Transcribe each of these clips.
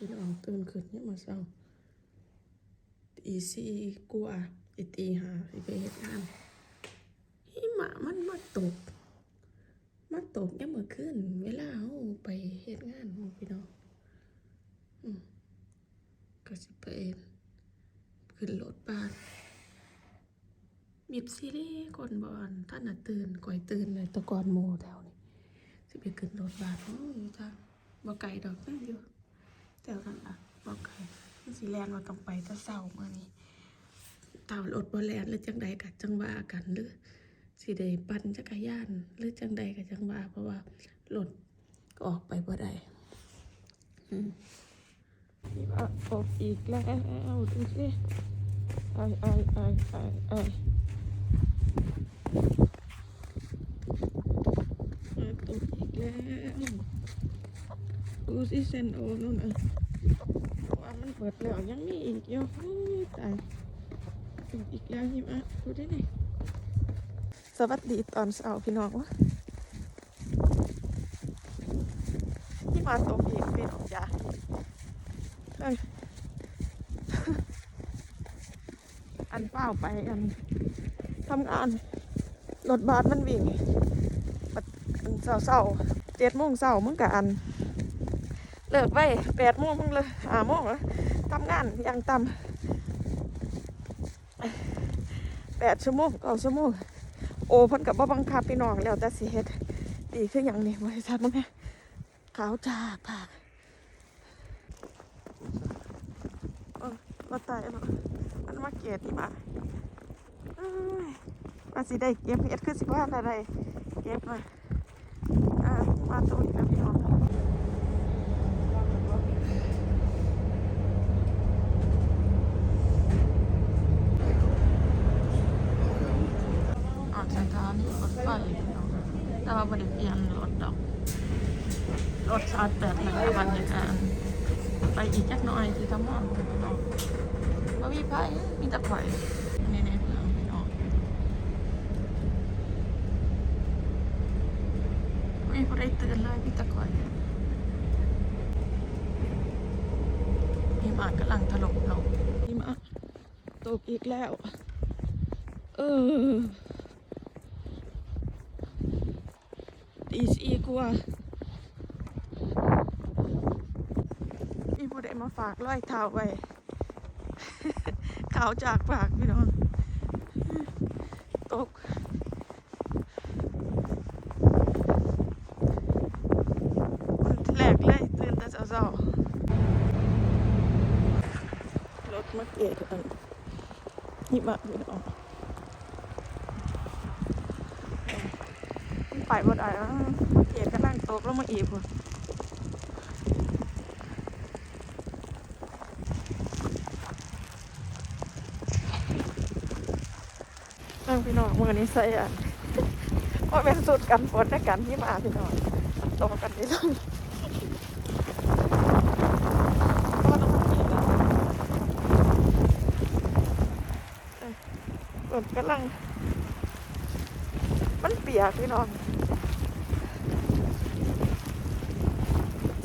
พี่น้องตื่นขึ้นเนี่ยมาเช้าตีสี่กว่าอีตีห้าไปเฮ็ดงานหิมะมันมาตก มาตกยังเมื่อคืนเวลาเฮาไปเฮ็ดงานเฮาพี่น้องอก็สิไปขึ้นรถบัสมีบซีรีส์ก่อนบอนท่านน่ะตื่นก่อยตื่นเลยตะกอนโมแถวนี้สิไปขึ้นรถบัสโอ้ยจ้าบ่ไกลดอกนั่นอยู่ แถวนั้นล่ะบ่ไกลมันสิแลนว่าต้องไปแต่เช้ามื้อนี้ถ้ารถบ่แลนหรือจังใดก็จังว่ากันหรือสิได้ปั่นจักรยานหรือจังใดก็จังว่า เพราะว่ารถก็ออกไปบ่ได้นี่ว่าออกอีกแล้วดูสิไอไอไอไอไอมาตกอีกแล้ว ดูสิเซนโอนู่นน่ะว่ามันเปิดแล้วยังมีอีกเยอะตายตกอีกแล้วหิมะดูได้ไหนสวัสดีตอนเช้าพี่น้องวะที่มาตกอีกพี่น้องจ้าเอ้ยอันเป้าไปอันทำงานรถบัสมันวิ่งบันเสาเสาเจ็ดโมงเสามึงกะอัน เลิกไว้แปดโมงมึงเลยห้าโมงแล้วทำงานอยังต่ำแปดชั่วโมงเก้าชั่วโมงโอ้พิ่นกับบ่บังคับพี่น้องแล้วแต่สิเฮ็ดดีคือหยังนี่บริษัทมั้งแม่ขาวจากปากเออมาตายแล้วมันมาเกียดีมาเอ้ยว่าสิได้เก็บเฮ็ดคือสิว่าอะไรเก็บมาอ่ามาตัวอีกแล้วพี่น้องออกจากทางรถไฟพี่น้อง แต่ว่าบ่ได้เปลี่ยนรถดอก รถชาร์จแบตแล้วบรรยากาศไปอีกจักหน่อยที่ทำมอนพี่น้องบ่มีไผมีแต่ข่อยนี่ๆพี่น้องพี่น้องบ่มีผู้ใดตื่นเลยมีแต่ข่อยหิมะกำลังถล่มลงหิมะตกอีกแล้ว เออ ตีสี่กว่ามีผู้ใดมาฝากร้อยเท้าไว้ขาวจากปากพี่น้อง ตกแหลกเลยตื่นแต่เช้าๆรถมาเกตอันหิมะพี่น้องไปบ่ได้แล้วเกียดก็นั่ง ตกลงมาอีกพุ่นนั่งพี่น้องมือนี้ใส่อันว่าเป็นสุดกันฝนในกันที่มาพี่น้องตกกันนี่เลยฝนกำลัง มันเปียกพี่น้อง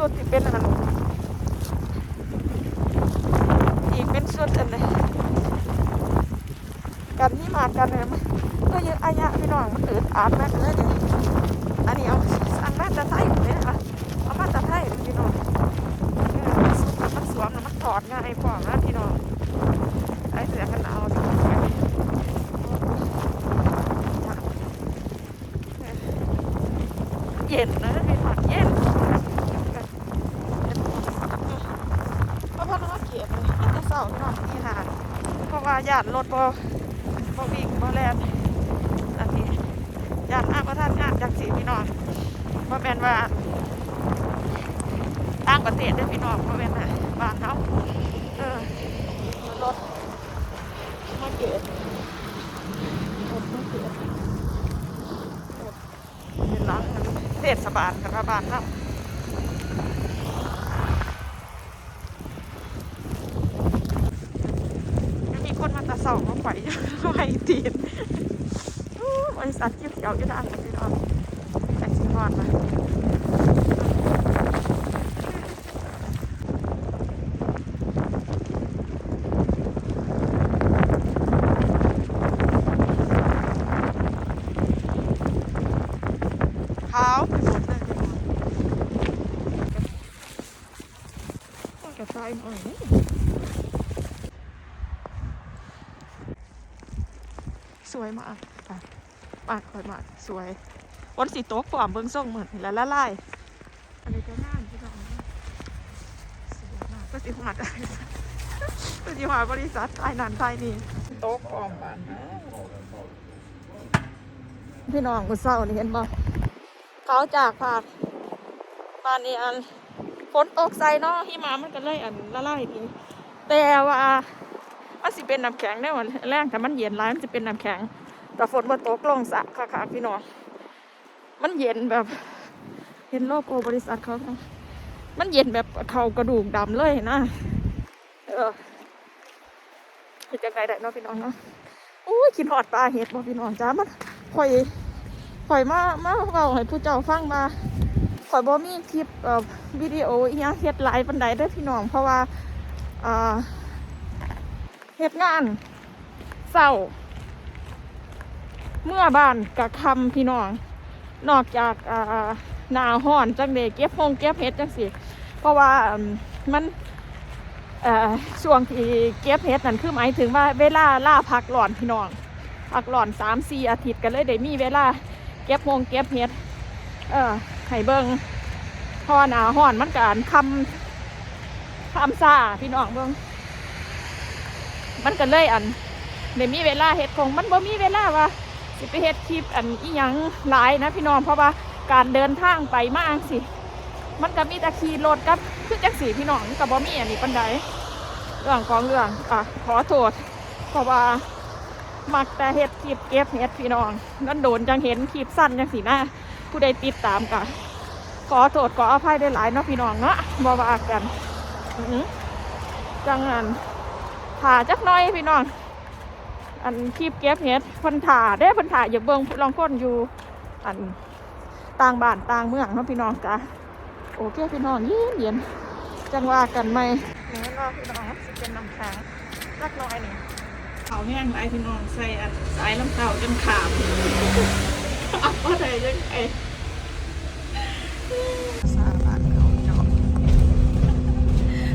ส่วนที่เป็นอันอีกเป็นส่วนอันเลยกันที่มากันเนี่ยมันก็เยอะอายะพี่น้องมันอืดอาดมากเลยเนี่ยอันนี้เอาสั่งมาจากไทยเลยนะคะเอามาจากไทยพี่น้องมันสวมแล้วมันถอดง่ายพอนะพี่น้องไอ้เสือกันเอาพี่เย็นนะพี่น้องเย็นเพราะพ่อน้องเขียนเลยมันจะเศร้าพี่น้องนี่นะเพราะว่าญาติรถบ่บ่วิ่งบ่แล่นอันนี้ญาติอ้างว่าท่านอ้างจากสีพี่น้องบ่แม่นว่าต่างประเทศเด้อพี่น้องบ่แม่นน่ะบ้านเฮาเออรถมาเกตรถมาเกตเป็นร้านเทศบาลกับรัฐบาลครับ ไม่ตีนบริษัทยิ้เขียวอยู่ด้านพี่น้องแต่ชิมอดมาก็ตายหน่อย วยมากอะปากคอยมากสวยวันสีโต๊ะความเบิ้งส่งเหมือนแล้วละลายอันนี้ก็น่านพี่น้องนะสวยมากก็สิหอดอะไรก็สิหอดบริษัทไทยนันไทยนี่โต๊ะความบ้านพี่น้องกูเศร้านี่เห็นบ่เขาจากภาคบ้านนี้อันฝนตกใส่เนาะหิมะมันก็เลยอันละลายดีแต่ว่า มันสิเป็นน้ำแข็งได้หมดแรงแต่มันเย็นร้ายมันจะเป็นน้ำแข็ง แต่ฝนมาตกลงสระค่ะพี่น้องมันเย็นแบบเห็นโลโก้บริษัทเขามันเย็นแบบเขากระดูกดำเลยนะ เออเห็นจังไงได้เนาะพี่น้องเนาะอุ้ยกินหอดปลาเห็ดบ่พี่น้องจ้ามันข่อยข่อยมามาเบาให้ผู้เจ้าฟังมาข่อยบ่มีคลิปเอ่อวิดีโออีหยังเฮ็ดหลายปานใดเด้อพี่น้องเพราะว่าอ่า เฮ็ดงานเศร้า เมื่อบ้านกะคำพี่น้อง นอกจากหนาห้อนจังเดเก็บพงเก็บเฮ็ดจังสิเพราะว่ามันเอ่อช่วงที่เก็บเฮ็ดนั่นคือหมายถึงว่าเวลาล่าพักหลอนพี่น้องพักหลอนสามสี่อาทิตย์กันเลยได้มีเวลาเก็บพงเก็บเฮ็ด เออไข่เบิงพอหนาห่อนมันการคำคำซาพี่น้องเบิง มันก็เลยอันเดี๋ยวมีเวลาเฮ็ดคงมันบ่มีเวลาว่าสิไปเฮ็ดคลิปอันอีหยังหลายนะพี่น้องเพราะว่าการเดินทางไปมาอังสิ มันก็มีต่ขี่รถกับคือจังสีพี่น้องมันก็บ่มีอันนี้ปันใดเรื่องของเรื่องอะขอโทษเพราะว่ามักแต่เฮ็ดคลิปเก็บเฮ็ดพี่น้องนั่นโดนจังเห็นคลิปสั้นจังสีหน้าผู้ใดติดตามกันขอโทษขออภัยได้หลายเนาะพี่น้องเนาะบ่ว่ากันจังอัน ถ่าจักหน้อยพี่น้อง อันคลิปเก็บเห็ดเพันถ่าได้เพันถ่าอย่าเบิ่งลองคนอยู่ อันต่างบ้านต่างเมืองเนาะพี่น้องจ้ะโอเคพี่น้องเย็นเย็นจังว่ากันไหมนี่เนาะพี่น้องสิเป็นน้ำแข็งจักหน้อยนี่เขาแห้งไรพี่น้องใส่อันสายลำเต่าจนขาดเอาว่าได้ยังไงภาษาบ้านเขาเนาะ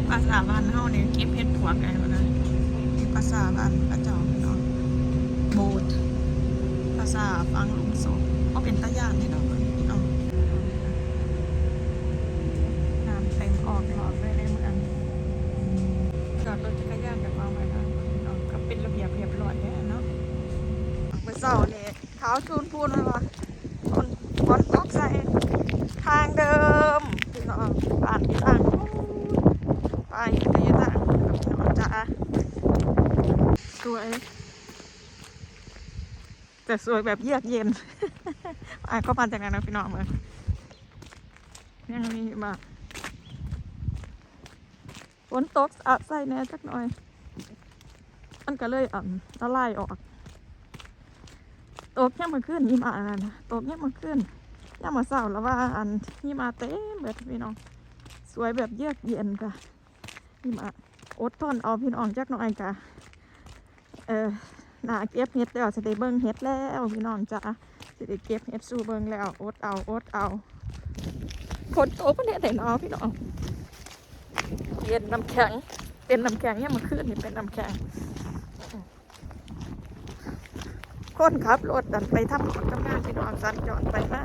ภาษาบ้านเฮาเนี่ยเก็บเห็ดผัวไงวะนะภา ษาบ้านพระเจ้าเนาะโบสถ์ภาษาฟังลุงโซก็เป็นตะยานนี่เนาะเนาะน้ำเต็มออกหลอดเลยเมืองจอดรถจักรยานกับวามไว้นะเนาะก็เป็นระเบียบเรียบร้อยแล้วเนาะเมื่อเช้านี่เท้าชูนพูนเลยว่าฝนฝนตกใส่ทางเดิมพี่น้องบ้านพี่ต่างไปพี่ต่างกับน้องจ้า สวย แต่สวยแบบเยือกเย็น อะก็มาจากไหนนะพี่น้องเมืองยังมีมาฝนตกอาใส่แน่จักหน่อย มันก็เลยอ่ำละลายออก ตกยังมาขึ้นหิมะนั่นนะตกยังมาขึ้นยังมาเศร้าแล้วว่าอันหิมะเต็มเบิดพี่น้อง สวยแบบเยือกเย็นค่ะหิมะอดทนเอาพี่น้องจักหน่อยค่ะ เออหนาเก็บเห็ดแล้วจะได้เบิ้งเห็ดแล้วพี่น้องจ้าจะได้เก็บเห็ดสู้เบิ้งแล้วอดเอาอดเอาฝนตกประเทศไหนเนาะพี่น้องเย็นน้ำแข็งเป็นน้ำแข็งยังมาขึ้นนี่เป็นน้ำแข็งคนขับรถดันไปทำรถทำงานพี่น้องสัญจรไปมา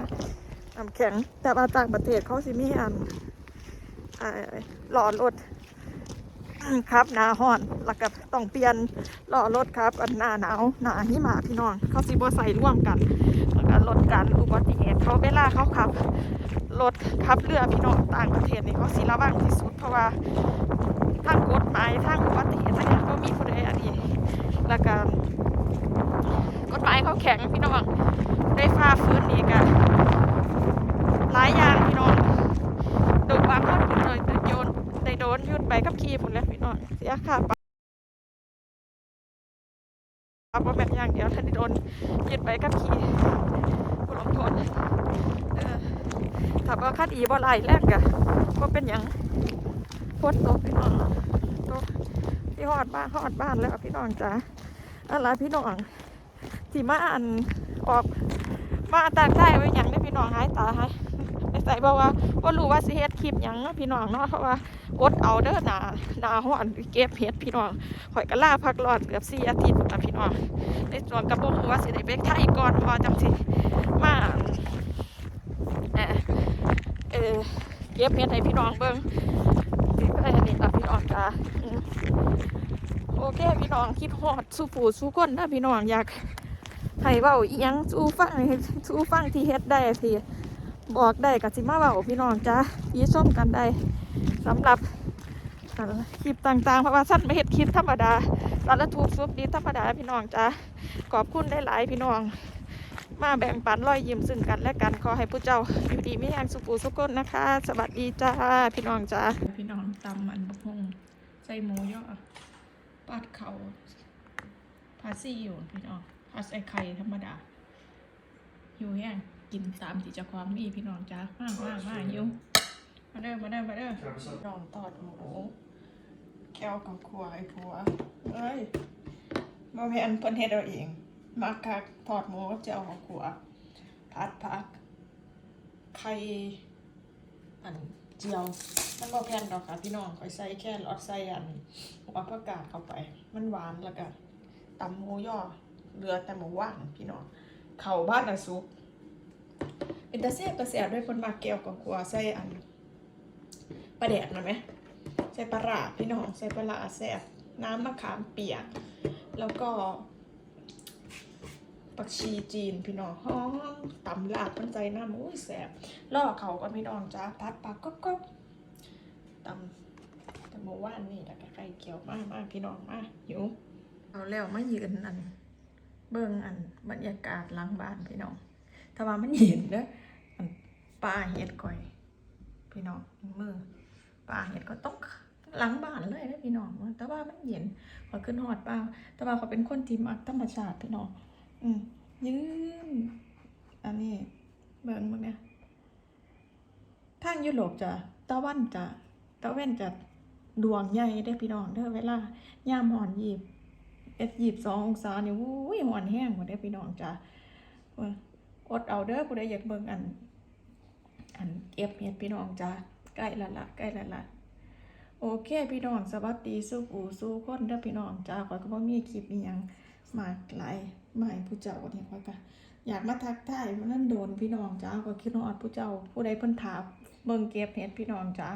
น้ำแข็งแต่ว่าต่างประเทศเขาสิมีอันหล่อรถ ครับหนาห้อนแล้วก็ต้องเปลี่ยนล่อรถครับอันหน้าหนาวหนาหิมะพี่น้อง เขาสิบ่ใส่ร่วมกันแล้วก็ลดการอุบัติเหตุเขาเวลาเขาขับรถขับเรือพี่น้องต่างประเทศนี่เขาสิระวังที่สุดเพราะว่าทางกฎหมายทางอุบัติเหตุทางนี้ก็มีผู้ใดอันนี้แล้วก็กฎหมายเขาแข็งพี่น้องได้ฟ้าฟื้นอีกอะหลายอย่างพี่น้องดูบางคนคุณเลยโยนได้ โดนหยุดไปกับขี่ผมแล้วพี่น้องเสียค่าปรับปรับว่าแบบอย่างเดียวถ้าได้โดนหยุดไปกับขี่ผู้ลงโทษถ้าว่าคดีบ่หลายแรกอะก็เป็นอย่างพ้นตกพี่น้องตกที่หอดบ้านหอดบ้านแล้วพี่น้องจ้าอะไรพี่น้องที่มาอันออกมาตากใต้ไว้หยังได้พี่น้องหายตาหายใส่บอกว่าว่ารู้ว่าสิเฮ็ดคลิปหยังเนาะพี่น้องเนาะเพราะว่า อดเอาเด้อหนาหนาฮ้อนเก็บเฮ็ดพี่น้องข่อยก็ลาพักร้อนเกือบ4อาทิตย์นะพี่น้องในส่วนกระบ่ฮู้ว่าสิได้ไปไทยก่อนพอจังสิมาเออเออเก็บเฮ็ดให้พี่น้องเบิ่งสิไปนี่ล่ะพี่น้องจ้าโอเคพี่น้องคิดฮอดสู้ผู้สู้คนนะพี่น้องอยากให้เว้าอีหยังสู้ฟังสู้ฟังที่เฮ็ดได้ที่ บอกได้กับสิมาเบาพี่น้องจ้ายีส้มกันได้สำหรับคลิปต่างๆ เพราะว่าสั้นไม่เห็ดคลิปธรรมดาสารทูกซุปดีธรรมดาพี่น้องจ้าขอบคุณได้หลายพี่น้อง มาแบ่งปันรอยยิ้มซึ่งกันและกันขอให้ผู้เจ้าอยู่ดีไม่แห้งสุปูสุกนนะคะ สวัสดีจ้าพี่น้องจ้าพี่น้องตำมันบกฮงใส่หมูย่อปาดเขาพาซี่อยู่พี่น้องพาใส่ไข่ธรรมดาอยู่แห้ง กินตามที่เจะความมีพี่น้องจ้ามากมากมากอยู่มาเด้อมาเด้อมาเด้อน้องตอดหมูแก้วกับขวายผัวเอ้ยมาแพนเพิ่นเฮ็ดเอาเองมาคักทอดหมูกับแจ่วกับขวผัดผักไข่อันเจียวมันบ่แพนดอกค่ะพี่น้องข่อยใส่แค่รอดใส่อันหัวผักกาดเข้าไป มันหวานแล้วก็ตำหมูย่อเหลือแต่หมูว่างพี่น้องเข้าบ้านนะสุก เป็นตาแซ่บตาแซ่บด้วยคนมาแก้วกับขัวใส่อันปลาแดดนะไหมใส่ปลาร้าพี่น้องใส่ปลาร้าแซ่บน้ำมะขามเปียก แล้วก็ปักชีจีนพี่น้องหอมตำลาบมันใจน้ำอุ้ยแซ่บล่อเขากันพี่น้องจ้าพัดปากก็ก็ตำแต่เมื่อวานนี่แล้วก็ไก่เกี่ยวมากมากพี่น้องมากหิวเอาแล้วมายืนอัน เบิ่งอันบรรยากาศหลังบ้านพี่น้องถ้าว่ามันเย็นเด้ออัน ปลาเห็ดก่อย พี่น้องมือปลาเห็ดก็ต้องหลังบ้านเลยนะพี่น้องแต่ว่ามันเย็นพอขึ้นหอดเปล่าแต่ว่าเขาเป็นคนที่มักธรรมชาติพี่น้องอืมยืนอันนี้เบิ่งมึงเนี่ยทางยุโรปจะตะวันจะตะเว้นจะดวงใหญ่ได้พี่น้องเด้อเวลาย่ามหอนยีบเอ็ดยีบสององศาเนี่ยวุ้ยหอนแห้งหมดเด้พี่น้องจ้ะอดเอาเด้อผู้ใดอยากเบิ่งอัน อันเก็บเห็ดพี่น้องจ้าใกล้ละละใกล้ละละโอเคพี่น้องสวัสดีสู้ปู่สู้คนเด้อพี่น้องจ้าขอยก็บ่มีคลิปอีหยังมากหลายมายผู้เจ้าเนี่ยขอยก็อยากมาทักทายมันนั่นโดนพี่น้องจ้าก็คิดลองอดผู้เจ้าผู้ใดเพิ่นถามเบิ่งเก็บเห็ดพี่น้องจ้า